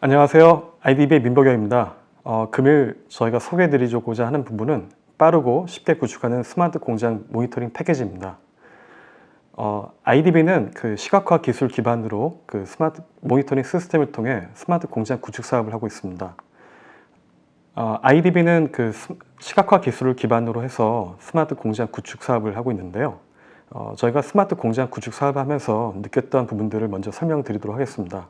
안녕하세요. IDB의 민복영입니다. 어, 금일 저희가 소개해드리고자 하는 부분은 빠르고 쉽게 구축하는 스마트 공장 모니터링 패키지입니다. 어, IDB는 그 시각화 기술 기반으로 그 스마트 모니터링 시스템을 통해 스마트 공장 구축 사업을 하고 있습니다. 어, IDB는 그 스- 시각화 기술을 기반으로 해서 스마트 공장 구축 사업을 하고 있는데요. 어, 저희가 스마트 공장 구축 사업을 하면서 느꼈던 부분들을 먼저 설명드리도록 하겠습니다.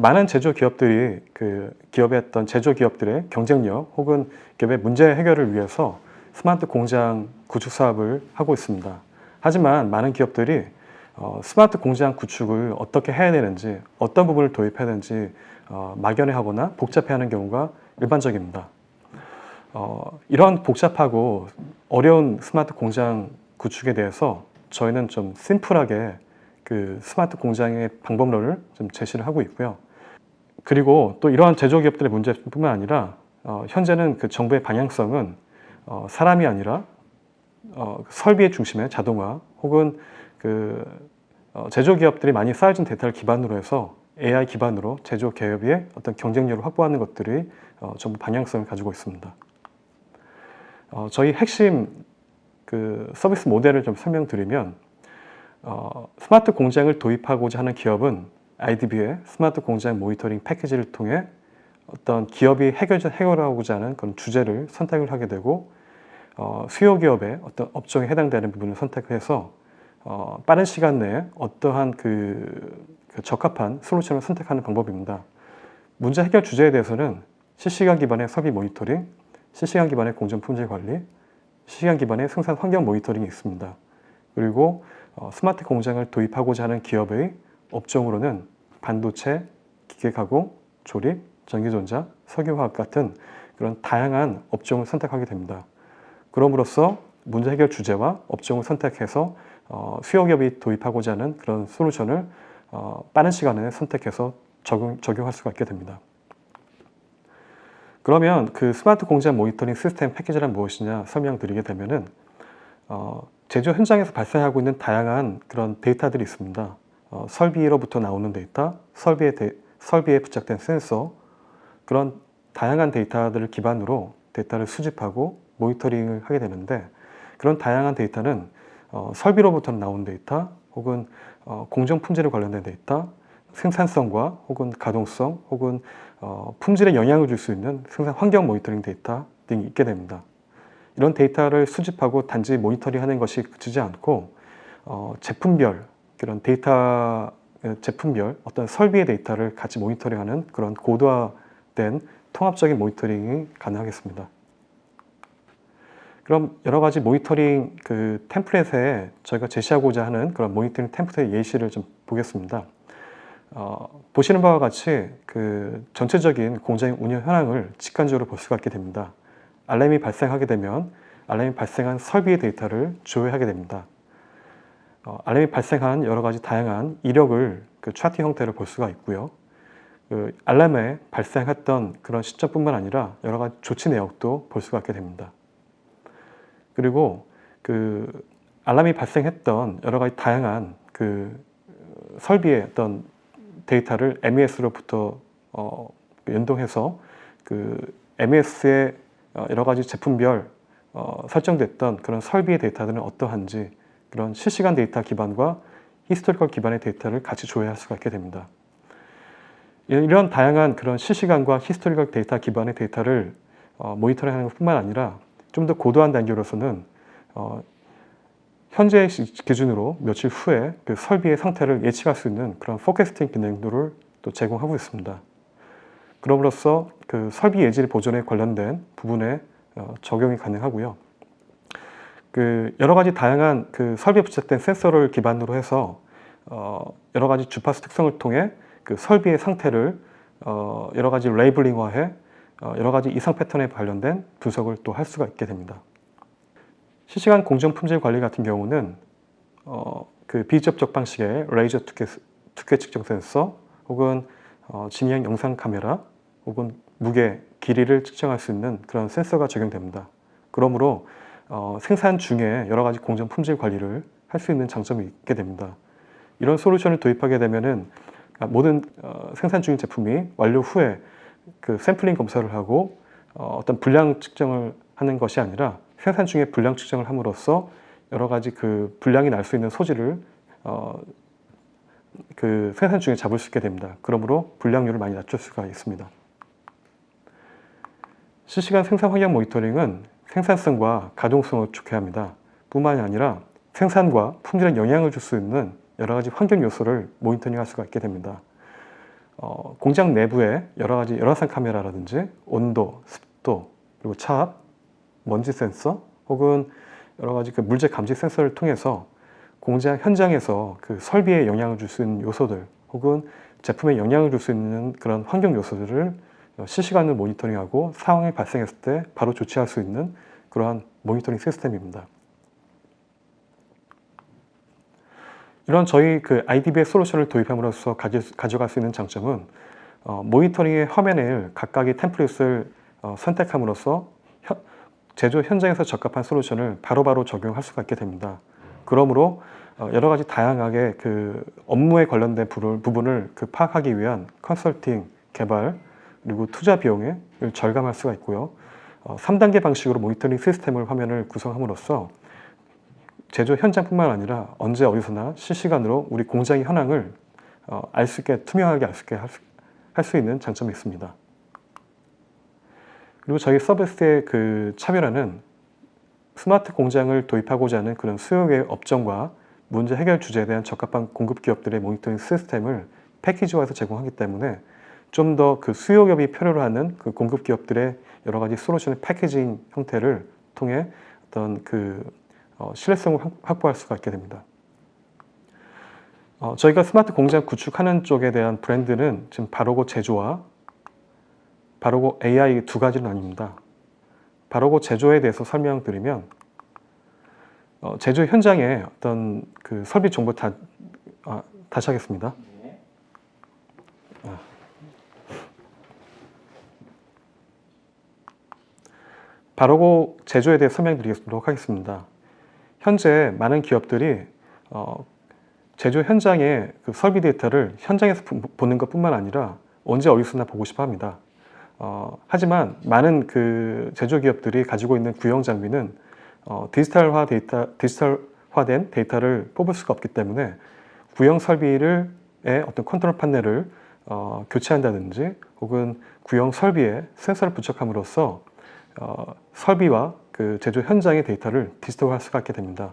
많은 제조 기업들이 그 기업의 어떤 제조 기업들의 경쟁력 혹은 기업의 문제 해결을 위해서 스마트 공장 구축 사업을 하고 있습니다. 하지만 많은 기업들이 어, 스마트 공장 구축을 어떻게 해야 되는지 어떤 부분을 도입해야 되는지 어, 막연해하거나 복잡해하는 경우가 일반적입니다. 어, 이런 복잡하고 어려운 스마트 공장 구축에 대해서 저희는 좀 심플하게 그 스마트 공장의 방법론을 좀 제시를 하고 있고요. 그리고 또 이러한 제조기업들의 문제뿐만 아니라 어, 현재는 그 정부의 방향성은 어, 사람이 아니라 어, 설비의 중심에 자동화 혹은 그 어, 제조기업들이 많이 쌓여진 데이터를 기반으로 해서 AI 기반으로 제조 기업의 어떤 경쟁력을 확보하는 것들이 어, 전부 방향성을 가지고 있습니다. 어, 저희 핵심 그 서비스 모델을 좀 설명드리면 어, 스마트 공장을 도입하고자 하는 기업은 IDB의 스마트 공장 모니터링 패키지를 통해 어떤 기업이 해결, 해결하고자 하는 그런 주제를 선택을 하게 되고 어, 수요 기업의 어떤 업종에 해당되는 부분을 선택해서 어, 빠른 시간 내에 어떠한 그, 그 적합한 솔루션을 선택하는 방법입니다. 문제 해결 주제에 대해서는 실시간 기반의 설비 모니터링, 실시간 기반의 공정 품질 관리, 실시간 기반의 생산 환경 모니터링이 있습니다. 그리고 어, 스마트 공장을 도입하고자 하는 기업의 업종으로는 반도체, 기계가공, 조립, 전기전자, 석유화학 같은 그런 다양한 업종을 선택하게 됩니다. 그럼으로써 문제 해결 주제와 업종을 선택해서 어, 수요 기업이 도입하고자 하는 그런 솔루션을 어, 빠른 시간 내에 선택해서 적용, 적용할 수가 있게 됩니다. 그러면 그 스마트 공장 모니터링 시스템 패키지란 무엇이냐 설명드리게 되면은 어, 제조 현장에서 발생하고 있는 다양한 그런 데이터들이 있습니다. 어, 설비로부터 나오는 데이터, 설비에, 대- 설비에 부착된 센서, 그런 다양한 데이터들을 기반으로 데이터를 수집하고 모니터링을 하게 되는데 그런 다양한 데이터는 어, 설비로부터 나온 데이터 혹은 어, 공정 품질에 관련된 데이터, 생산성과 혹은 가동성 혹은 어, 품질에 영향을 줄 수 있는 생산 환경 모니터링 데이터 등이 있게 됩니다. 이런 데이터를 수집하고 단지 모니터링 하는 것이 그치지 않고 어, 제품별 그런 데이터 어, 제품별 어떤 설비의 데이터를 같이 모니터링하는 그런 고도화된 통합적인 모니터링이 가능하겠습니다. 그럼 여러 가지 모니터링 그 템플릿에 저희가 제시하고자 하는 그런 모니터링 템플릿의 예시를 좀 보겠습니다. 어, 보시는 바와 같이 그 전체적인 공장 운영 현황을 직관적으로 볼 수가 있게 됩니다. 알람이 발생하게 되면 알람이 발생한 설비의 데이터를 조회하게 됩니다. 어, 알람이 발생한 여러 가지 다양한 이력을 그 차트 형태로 볼 수가 있고요. 그 알람에 발생했던 그런 시점뿐만 아니라 여러 가지 조치 내역도 볼 수가 있게 됩니다. 그리고 그 알람이 발생했던 여러 가지 다양한 그 설비의 어떤 데이터를 MES로부터 어, 연동해서 그 MES의 어, 여러 가지 제품별 어, 설정됐던 그런 설비의 데이터들은 어떠한지 그런 실시간 데이터 기반과 히스토리컬 기반의 데이터를 같이 조회할 수가 있게 됩니다. 이- 이런 다양한 그런 실시간과 히스토리컬 데이터 기반의 데이터를 어, 모니터링하는 것뿐만 아니라 좀 더 고도한 단계로서는 어, 현재 시- 기준으로 며칠 후에 그 설비의 상태를 예측할 수 있는 그런 포캐스팅 기능들을 또 제공하고 있습니다. 그럼으로써 그 설비 예질 보존에 관련된 부분에 어, 적용이 가능하고요. 그 여러 가지 다양한 그 설비에 부착된 센서를 기반으로 해서 어, 여러 가지 주파수 특성을 통해 그 설비의 상태를 어, 여러 가지 레이블링화해 어, 여러 가지 이상 패턴에 관련된 분석을 또 할 수가 있게 됩니다. 실시간 공정 품질 관리 같은 경우는 어, 그 비접촉 방식의 레이저 투계, 투계 측정 센서 혹은 어, 진행 영상 카메라 혹은 무게, 길이를 측정할 수 있는 그런 센서가 적용됩니다. 그러므로 어, 생산 중에 여러 가지 공정 품질 관리를 할 수 있는 장점이 있게 됩니다. 이런 솔루션을 도입하게 되면은 그러니까 모든 어, 생산 중인 제품이 완료 후에 그 샘플링 검사를 하고 어, 어떤 불량 측정을 하는 것이 아니라 생산 중에 불량 측정을 함으로써 여러 가지 그 불량이 날 수 있는 소지를 어, 그 생산 중에 잡을 수 있게 됩니다. 그러므로 불량률을 많이 낮출 수가 있습니다. 실시간 생산 환경 모니터링은 생산성과 가동성을 축소합니다. 뿐만이 아니라 생산과 품질에 영향을 줄 수 있는 여러 가지 환경 요소를 모니터링 할 수가 있게 됩니다. 어, 공장 내부에 여러 가지 열화상 카메라라든지 온도, 습도, 그리고 차압, 먼지 센서 혹은 여러 가지 그 물질 감지 센서를 통해서 공장 현장에서 그 설비에 영향을 줄 수 있는 요소들 혹은 제품에 영향을 줄 수 있는 그런 환경 요소들을 실시간으로 모니터링하고 상황이 발생했을 때 바로 조치할 수 있는 그러한 모니터링 시스템입니다. 이런 저희 그 IDB의 솔루션을 도입함으로써 가져갈 수 있는 장점은 어, 모니터링의 화면을 각각의 템플릿을 어, 선택함으로써 현, 제조 현장에서 적합한 솔루션을 바로바로 적용할 수가 있게 됩니다. 그러므로 어, 여러 가지 다양하게 그 업무에 관련된 부분을 그 파악하기 위한 컨설팅, 개발, 그리고 투자 비용을 절감할 수가 있고요. 어, 3단계 방식으로 모니터링 시스템을 화면을 구성함으로써 제조 현장뿐만 아니라 언제 어디서나 실시간으로 우리 공장의 현황을 어, 알수 있게 투명하게 알 수 있게 할 수 있는 장점이 있습니다. 그리고 저희 서비스의 그 차별화는 스마트 공장을 도입하고자 하는 그런 수요의 업종과 문제 해결 주제에 대한 적합한 공급 기업들의 모니터링 시스템을 패키지화해서 제공하기 때문에 좀 더 그 수요ገብ이 필요로 하는 그 공급 기업들의 여러 가지 솔루션의 패키징 형태를 통해 어떤 그 어, 신뢰성을 확보할 수가 있게 됩니다. 어, 저희가 스마트 공장 구축하는 쪽에 대한 브랜드는 지금 바로고 제조와 바로고 AI 두 가지는 아닙니다. 바로고 제조에 대해서 설명드리면 어, 제조 현장에 어떤 그 설비 정보 다 아, 다시 하겠습니다. 바로고 제조에 대해 설명드리도록 하겠습니다. 현재 많은 기업들이 어, 제조 현장의 그 설비 데이터를 현장에서 보는 것뿐만 아니라 언제 어디서나 보고 싶어 합니다. 어, 하지만 많은 그 제조 기업들이 가지고 있는 구형 장비는 어, 디지털화 데이터, 디지털화된 데이터를 뽑을 수가 없기 때문에 구형 설비를 의 어떤 컨트롤 판넬을 어, 교체한다든지 혹은 구형 설비에 센서를 부착함으로써 어, 설비와 그 제조 현장의 데이터를 디지털화할 수가 있게 됩니다.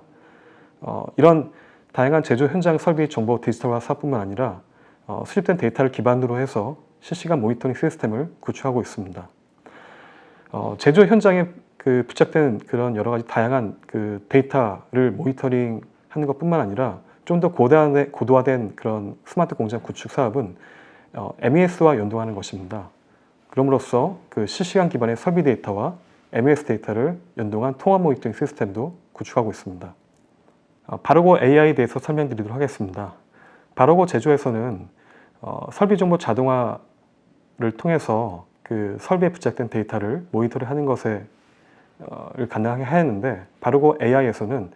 어, 이런 다양한 제조 현장 설비 정보 디지털화 사업뿐만 아니라 어, 수집된 데이터를 기반으로 해서 실시간 모니터링 시스템을 구축하고 있습니다. 어, 제조 현장에 그 부착된 그런 여러 가지 다양한 그 데이터를 모니터링 하는 것뿐만 아니라 좀 더 고도화된 그런 스마트 공장 구축 사업은 어, MES와 연동하는 것입니다. 그럼으로써 그 실시간 기반의 설비 데이터와 MES 데이터를 연동한 통합 모니터링 시스템도 구축하고 있습니다. 어, 바로고 AI에 대해서 설명드리도록 하겠습니다. 바로고 제조에서는 어, 설비 정보 자동화를 통해서 그 설비에 부착된 데이터를 모니터를 하는 것에 어, 가능하게 하였는데 바로고 AI에서는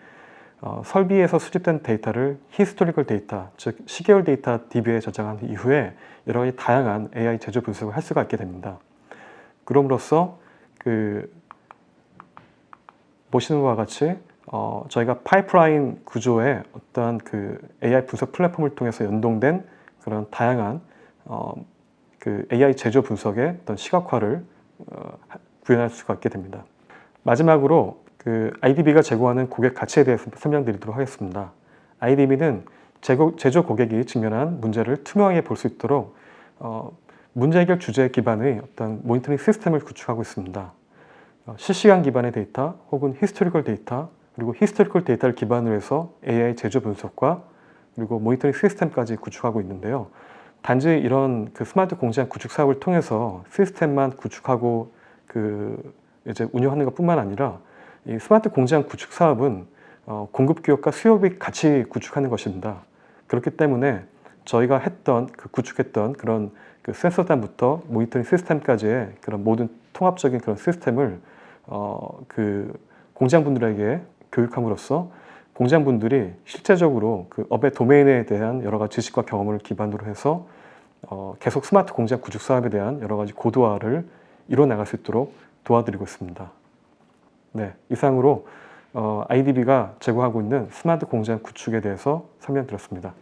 어, 설비에서 수집된 데이터를 히스토리컬 데이터, 즉 시계열 데이터 DB에 저장한 이후에 여러 가지 다양한 AI 제조 분석을 할 수가 있게 됩니다. 그럼으로써 그 보시는 바와 같이 어, 저희가 파이프라인 구조의 어떠한 그 AI 분석 플랫폼을 통해서 연동된 그런 다양한 어, 그 AI 제조 분석의 어떤 시각화를 어, 구현할 수가 있게 됩니다. 마지막으로 그 IDB가 제공하는 고객 가치에 대해서 설명드리도록 하겠습니다. IDB는 제조, 고객이 직면한 문제를 투명하게 볼 수 있도록 어, 문제 해결 주제 기반의 어떤 모니터링 시스템을 구축하고 있습니다. 어, 실시간 기반의 데이터 혹은 히스토리컬 데이터 그리고 히스토리컬 데이터를 기반으로 해서 AI 제조 분석과 그리고 모니터링 시스템까지 구축하고 있는데요. 단지 이런 그 스마트 공장 구축 사업을 통해서 시스템만 구축하고 그 이제 운영하는 것뿐만 아니라 이 스마트 공장 구축 사업은 어, 공급 기업과 수요비 같이 구축하는 것입니다. 그렇기 때문에 저희가 했던 그 구축했던 그런 그 센서단부터 모니터링 시스템까지의 그런 모든 통합적인 그런 시스템을 어, 그 공장분들에게 교육함으로써 공장분들이 실제적으로 그 업의 도메인에 대한 여러 가지 지식과 경험을 기반으로 해서 어, 계속 스마트 공장 구축 사업에 대한 여러 가지 고도화를 이뤄 나갈 수 있도록 도와드리고 있습니다. 네, 이상으로 어, IDB가 제공하고 있는 스마트 공장 구축에 대해서 설명드렸습니다.